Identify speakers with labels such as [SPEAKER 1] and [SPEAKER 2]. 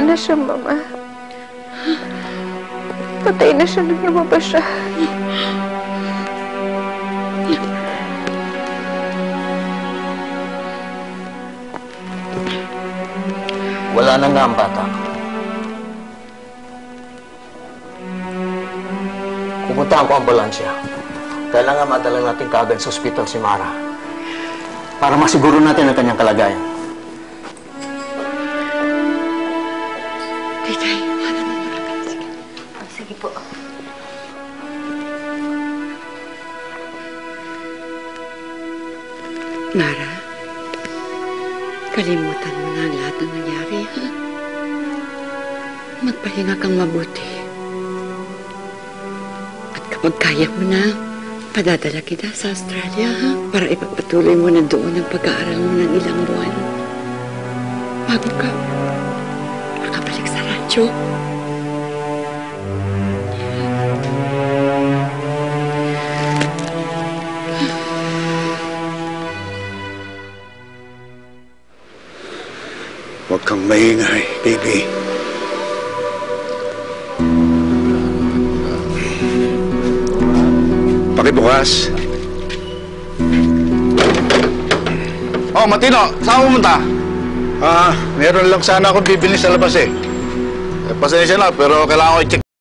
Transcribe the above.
[SPEAKER 1] Wala na siya, Mama. Patay na siya nung lumabas siya.
[SPEAKER 2] Wala na nga ang bata. Pupuntahan ko ang ambulansya. Kailangan madala natin kaagad sa ospital si Mara. Para masiguro natin ang kanyang kalagayan.
[SPEAKER 3] Titay, wala mo muna ka. Sige.
[SPEAKER 4] Oh, sige po.
[SPEAKER 3] Mara, kalimutan mo na ang lahat ng nangyari, ha? Magpahinga kang mabuti. At kapag kaya mo na, padadala kita sa Australia, ha? Para ipagpatuloy mo na doon ang pag-aaral mo ng ilang buwan. Bago ka makabalik radyo.
[SPEAKER 5] Huwag kang maingay, baby. Pakibukas.
[SPEAKER 6] Oh, Matino, saan pumunta?
[SPEAKER 5] Ah, meron lang sana akong bibili sa labas eh.
[SPEAKER 6] Eh, pasensya na, pero kailangan ko i-check